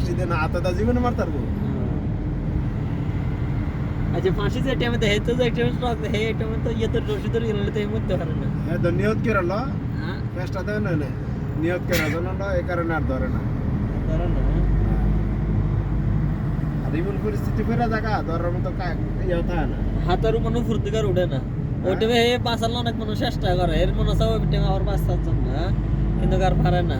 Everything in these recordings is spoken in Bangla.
ফাঁসি দেন হাতে জীবনে মারতার গো আচ্ছা ফাঁসি যে টাইমে দেয় তো যে টাইমে স্টক দেয় তো ইয়ে তো রশিদের গেলে তো এই পারে না। হ্যাঁ তো নিয়ত করে লো। হ্যাঁ। পেস্টা দেয় না না। নিয়ত করে জন্য না এই কারণে আর ধরে না। ধরো না আর এমন পরিস্থিতি ফেরা জায়গা ধরার মতো কা- ইয়ে থাকে না। হাতের কোনো ফুর্তিকার উঠে না। ওই টাইমে হে বাঁচার অনেক মানুষ চেষ্টা করে। এর মনে হচ্ছে ওই টাইমে আবার বাঁচার জন্য হ্যাঁ? কিন্তু আর পারে না।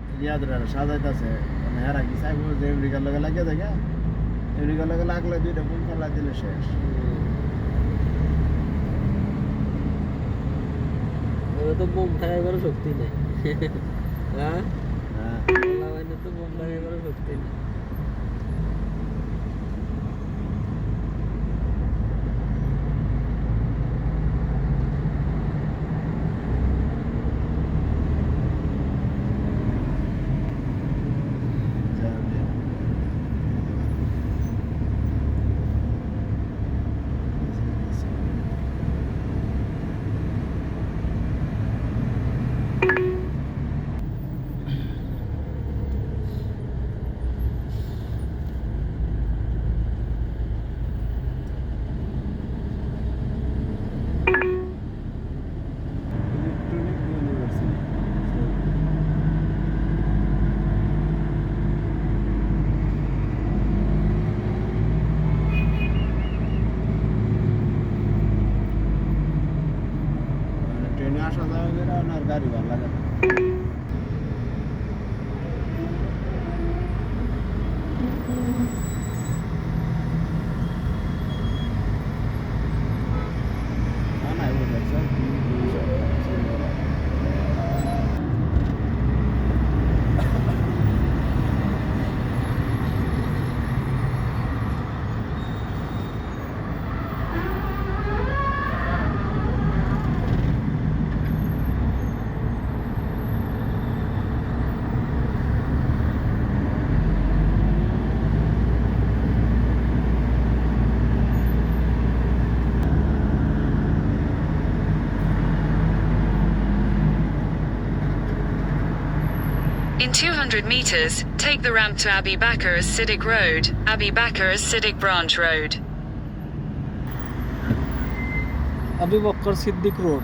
টাকা খরচ করে ইয়াদ রে সাজাইতাছে মানে হেরা কি চাইব যে আমেরিকার লগে লাগিয়ে দেখে আমেরিকার লগে লাগলে দুইটা ফুল ফেলা দিলে শেষ। ওরা তো বোম ঠাকাইবার শক্তি নেই। হ্যাঁ? হ্যাঁ। তো বোম লাগাইবার শক্তি নেই। আসা যাওয়া করে আর গাড়ি ভালো লাগে In 200 meters, take the ramp to Abbey Bakr Siddiq Road, Abbey Bakr Siddiq Branch Road. Abbey Bakr Siddiq Road.